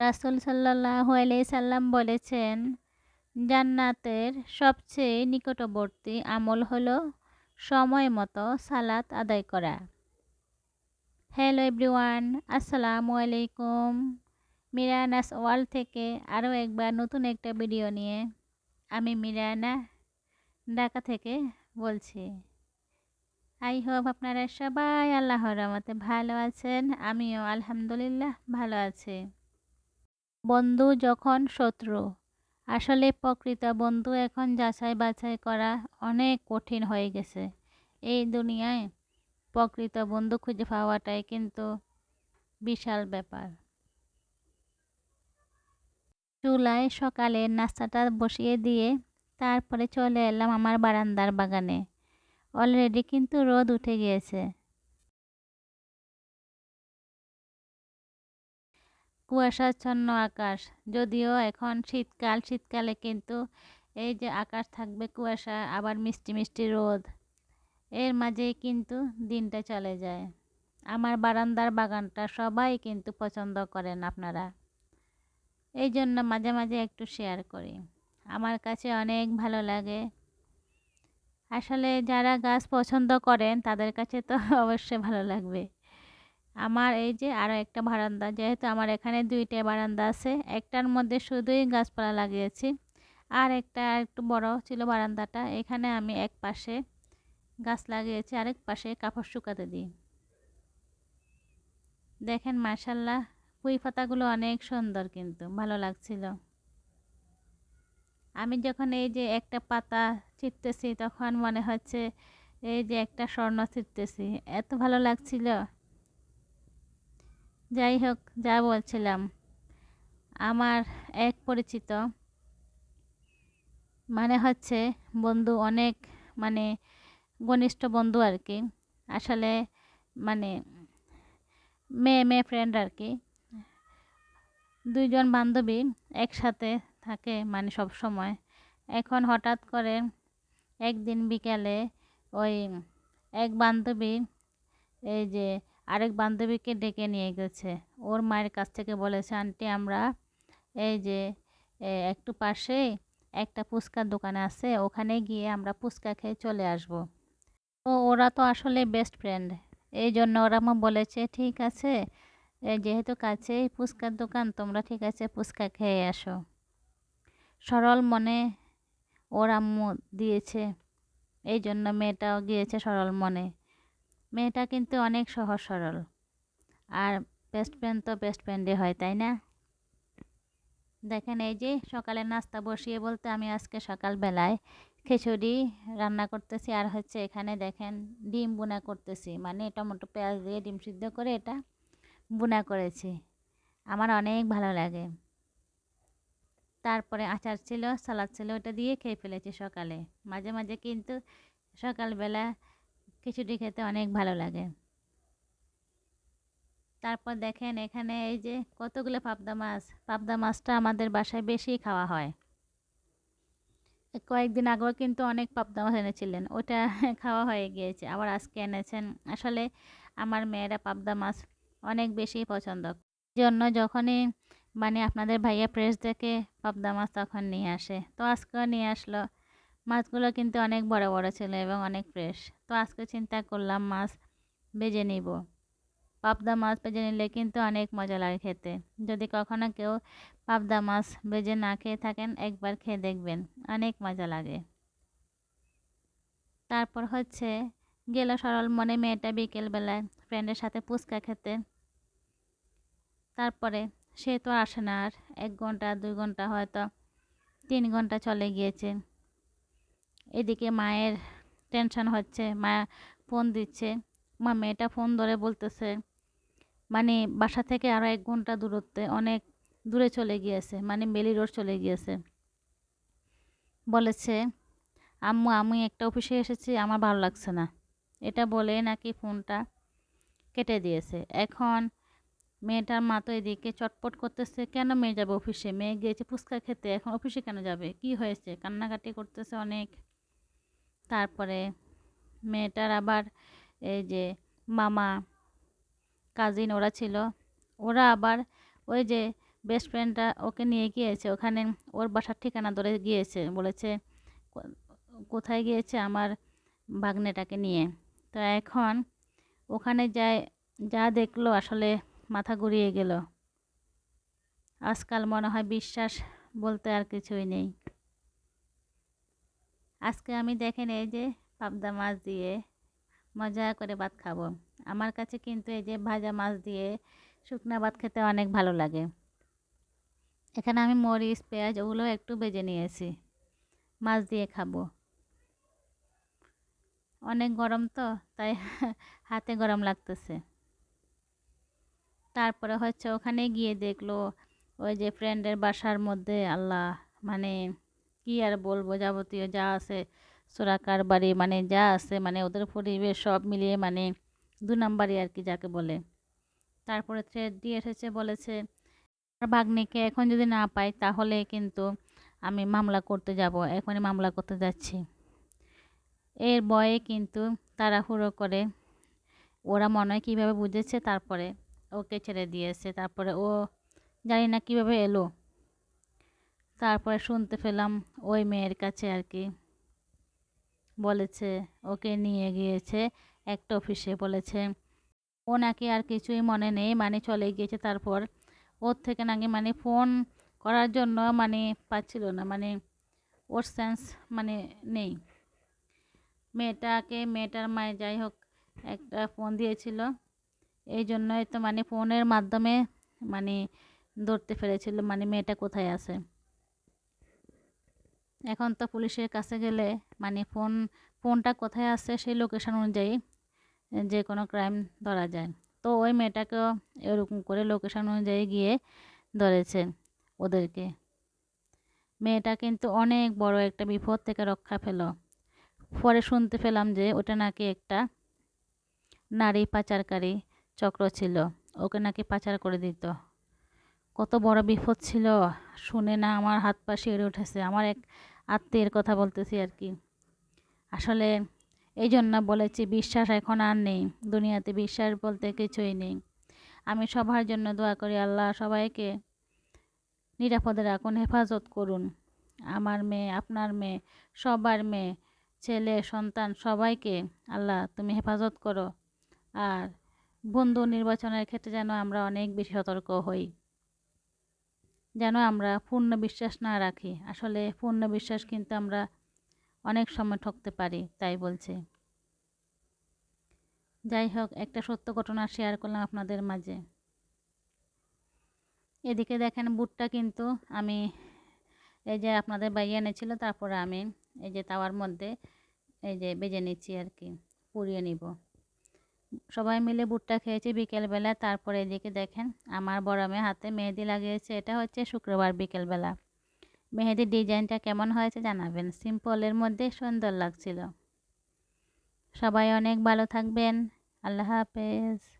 রাসূল আলাইহি সাল্লাম বলেছেন, জান্নাতের সবচেয়ে নিকটবর্তী আমল হল সময় মতো সালাত আদায় করা। হ্যালো এভরিওয়ান আসসালামু আলাইকুম। মিরানাস ওয়ার্ল্ড থেকে আরও একবার নতুন একটা ভিডিও নিয়ে আমি মিরানা ঢাকা থেকে বলছি। আই হোপ আপনারা সবাই আল্লাহর রহমতে ভালো আছেন। আমিও আলহামদুলিল্লাহ ভালো আছি। বন্ধু যখন শত্রু। আসলে প্রকৃত বন্ধু এখন যাচাই বাছাই করা অনেক কঠিন হয়ে গেছে। এই দুনিয়ায় প্রকৃত বন্ধু খুঁজে পাওয়াটাই কিন্তু বিশাল ব্যাপার। চুলায় সকালে নাস্তাটা বসিয়ে দিয়ে তারপরে চলে এলাম আমার বারান্দার বাগানে। অলরেডি কিন্তু রোদ উঠে গিয়েছে। কুয়াশাচ্ছন্ন আকাশ। যদিও এখন শীতকাল, শীতকালে কিন্তু এই যে আকাশ থাকবে কুয়াশা, আবার মিষ্টি মিষ্টি রোদ, এর মাঝেই কিন্তু দিনটা চলে যায়। আমার বারান্দার বাগানটা সবাই কিন্তু পছন্দ করেন আপনারা। এই জন্য মাঝে মাঝে একটু শেয়ার করি। আমার কাছে অনেক ভালো লাগে। আসলে যারা গাছ পছন্দ করেন, তাদের কাছে তো অবশ্যই ভালো লাগবে। আমার এই যে আরও একটা বারান্দা, যেহেতু আমার এখানে দুইটা বারান্দা আছে, একটার মধ্যে শুধুই গাছপালা লাগিয়েছি, আর একটা একটু বড় ছিল বারান্দাটা, এখানে আমি এক পাশে গাছ লাগিয়েছি, আরেক পাশে কাপড় শুকাতে দিই। দেখেন মার্শাল্লাহ পুঁই পাতাগুলো অনেক সুন্দর কিন্তু, ভালো লাগছিল। আমি যখন এই যে একটা পাতা ছিটতেছি, তখন মনে হচ্ছে এই যে একটা স্বর্ণ ছিটতেছি, এত ভালো লাগছিল। যাই হোক, যা বলছিলাম। আমার এক পরিচিত মানে হচ্ছে বন্ধু, অনেক মানে ঘনিষ্ঠ বন্ধু আর কি। আসলে মানে মেয়ে মেয়ে ফ্রেন্ড আর কি। দুইজন বান্ধবী একসাথে থাকে মানে সব সময়। এখন হঠাৎ করে একদিন বিকেলে ওই এক বান্ধবী, এই যে আরেক বান্ধবীকে ডেকে নিয়ে গেছে। ওর মায়ের কাছ থেকে বলেছে, আন্টি, আমরা এই যে একটু পাশে একটা ফুচকার দোকান আছে, ওখানে গিয়ে আমরা ফুচকা খেয়ে চলে আসব। তো ওরা তো আসলে বেস্ট ফ্রেন্ড এই জন্য ওরা মা বলেছে, ঠিক আছে যেহেতু কাছেই ফুচকার দোকান, তোমরা ঠিক আছে ফুচকা খেয়ে আসো। সরল মনে ওর দিয়েছে, এই জন্য মেয়েটাও গিয়েছে সরল মনে। মেয়েটা কিন্তু অনেক সহজ সরল। আর বেস্ট ফ্রেন্ড তো বেস্ট ফ্রেন্ডে হয়, তাই না? দেখেন এই যে সকালে নাস্তা বসিয়ে বলতে আমি আজকে সকালবেলায় খিচুড়ি রান্না করতেছি আর হচ্ছে এখানে দেখেন ডিম বুনা করতেছি। মানে টমেটো পেঁয়াজ দিয়ে ডিম সিদ্ধ করে এটা বুনা করেছি। আমার অনেক ভালো লাগে। তারপরে আচার ছিল, সালাদ ছিল, ওটা দিয়ে খেয়ে ফেলেছি সকালে। মাঝে মাঝে কিন্তু সকালবেলা খিচুড়ি খেতে অনেক ভালো লাগে। তারপর দেখেন এখানে এই যে কতগুলো পাবদা মাছ, পাবদা মাছটা আমাদের বাসায় বেশি খাওয়া হয়। কয়েকদিন আগেও কিন্তু অনেক পাবদা মাছ এনেছিলেন, ওটা খাওয়া হয়ে গিয়েছে, আবার আজকে এনেছেন। আসলে আমার মেয়েরা পাবদা মাছ অনেক বেশি পছন্দ জন্য যখনই মানে আপনাদের ভাইয়া প্রেস দেখে পাবদা মাছ তখন নিয়ে আসে। তো আজকেও নিয়ে আসলো। মাছগুলো কিন্তু অনেক বড় বড় ছিল এবং অনেক ফ্রেশ তো আজকে চিন্তা করলাম মাছ বেজে নিব। পাবদা মাছ ভেজে নিলে কিন্তু অনেক মজা লাগে খেতে। যদি কখনো কেউ পাবদা মাছ ভেজে না খেয়ে থাকেন, একবার খেয়ে দেখবেন, অনেক মজা লাগে। তারপর হচ্ছে গেল সরল মনে মেয়েটা বিকেলবেলায় ফ্রেন্ডের সাথে ফুচকা খেতে। তারপরে সে তো আসে না আর, এক ঘণ্টা, দুই ঘণ্টা হয়তো তিন ঘণ্টা চলে গিয়েছে। এদিকে মায়ের টেনশন হচ্ছে, মা ফোন দিচ্ছে, মা মেয়েটা ফোন ধরে বলতেছে মানে বাসা থেকে আরও এক ঘণ্টা দূরত্বে, অনেক দূরে চলে গিয়েছে মানে বেলি রোড চলে গিয়েছে। বলেছে, আম্মু, আমি একটা অফিসে এসেছি, আমার ভালো লাগছে না। এটা বলে নাকি ফোনটা কেটে দিয়েছে। এখন মেয়েটার মা তো এদিকে চটপট করতেছে, কেন মেয়ে যাবে অফিসে মেয়ে গিয়েছে ফুচকা খেতে, এখন অফিসে কেন যাবে? কি হয়েছে? কান্নাকাটি করতেছে অনেক। তারপরে মেয়েটার আবার এই যে মামা কাজিন ওরা ছিল, ওরা আবার ওই যে বেস্ট ফ্রেন্ডটা ওকে নিয়ে গিয়েছে। ওখানে ওর বাসার ঠিকানা ধরে গিয়েছে, বলেছে কোথায় গিয়েছে আমার ভাগ্নেটাকে নিয়ে। তো এখন ওখানে যায়, যা দেখল আসলে মাথা ঘুরিয়ে গেল। আজকাল মনে হয় বিশ্বাস বলতে আর কিছুই নেই। আজকে আমি দেখেন এই যে পাবদা মাছ দিয়ে মজা করে ভাত খাব। আমার কাছে কিন্তু এই যে ভাজা মাছ দিয়ে শুকনা ভাত খেতে অনেক ভালো লাগে। এখানে আমি মরিচ, পেঁয়াজ ওগুলো একটু বেজে নিয়েছি। মাছ দিয়ে খাব। অনেক গরম তো, তাই হাতে গরম লাগতেছে। তারপরে হচ্ছে ওখানে গিয়ে দেখল ওই যে ফ্রেন্ডের বাসার মধ্যে আল্লাহ মানে কি আর বলব? যাবতীয় যা আছে সোরাকার বাড়ি মানে যা আছে মানে ওদের পরিবেশ সব মিলিয়ে মানে দু নাম্বারই আর কি যাকে বলে। তারপরে থ্রেড দিয়ে এসেছে, বলেছে, আমার ভাগ্নিকে এখন যদি না পাই, তাহলে কিন্তু আমি মামলা করতে যাব। এখনই মামলা করতে যাচ্ছি। এর বয়ে কিন্তু তাড়াহুড়ো করে ওরা মনে হয় কীভাবে বুঝেছে, তারপরে ওকে ছেড়ে দিয়েছে। তারপরে ও জানি না কীভাবে এলো। তারপরে শুনতে পেলাম ওই মেয়ের কাছে আর কি। বলেছে, ওকে নিয়ে গিয়েছে একটা অফিসে। বলেছে, ও নাকি আর কিছুই মনে নেই মানে চলে গিয়েছে তারপর। ওর থেকে নাকি মানে ফোন করার জন্য মানে পাচ্ছিল না মানে ওর সেন্স মানে নেই। মেয়েটাকে, মেয়েটার মায়ে যাই হোক, একটা ফোন দিয়েছিল। এই জন্যই তো মানে ফোনের মাধ্যমে মানে ধরতে পেরেছিল মানে মেয়েটা কোথায় আছে। এখন তো পুলিশের কাছে গেলে মানে ফোন, ফোনটা কোথায় আছে সেই লোকেশন অনুযায়ী যে কোনো ক্রাইম ধরা যায়। তো ওই মেয়েটাকেও এরকম করে লোকেশন অনুযায়ী গিয়ে ধরেছে ওদেরকে। মেয়েটা কিন্তু অনেক বড় একটা বিপদ থেকে রক্ষা পেল। পরে শুনতে পেলাম যে ওটা নাকি একটা নারী পাচারকারী চক্র ছিল, ওকে নাকি পাচার করে দিত। কত বড় বিপদ ছিল, শুনে না আমার হাত পা শিউরে উঠেছে। আমার এক আত্মীয়ের কথা বলতেছি আর কি। আসলে এই জন্য বলেছি, বিশ্বাস এখন আর নেই। দুনিয়াতে বিশ্বাস বলতে কিছুই নেই। আমি সবার জন্য দোয়া করি, আল্লাহ সবাইকে নিরাপদে রাখুন, হেফাজত করুন। আমার মেয়ে, আপনার মেয়ে, সবার মেয়ে, ছেলে, সন্তান, সবাইকে আল্লাহ তুমি হেফাজত করো। আর বন্ধু নির্বাচনের ক্ষেত্রে যেন আমরা অনেক বেশি সতর্ক হই। যেন আমরা পূর্ণ বিশ্বাস না রাখি। আসলে পূর্ণ বিশ্বাস কিন্তু আমরা অনেক সময় ঠকতে পারি, তাই বলছে। যাই হোক, একটা সত্য ঘটনা শেয়ার করলাম আপনাদের মাঝে। এদিকে দেখেন বুটটা কিন্তু আমি এই যে আপনাদের বাইয়ে এনেছিল, তারপরে আমি এই যে তাওয়ার মধ্যে এই যে বেজে নিচ্ছি আর কি, পুড়িয়ে নিব। সবাই মিলে বুটটা খেয়েছি বিকেলবেলা। তারপরে এদিকে দেখেন, আমার বড় মেয়ে হাতে মেহেদি লাগিয়েছে। এটা হচ্ছে শুক্রবার বিকেলবেলা। মেহেদির ডিজাইনটা কেমন হয়েছে জানাবেন। সিম্পলের মধ্যে সুন্দর লাগছিল। সবাই অনেক ভালো থাকবেন। আল্লাহ হাফেজ।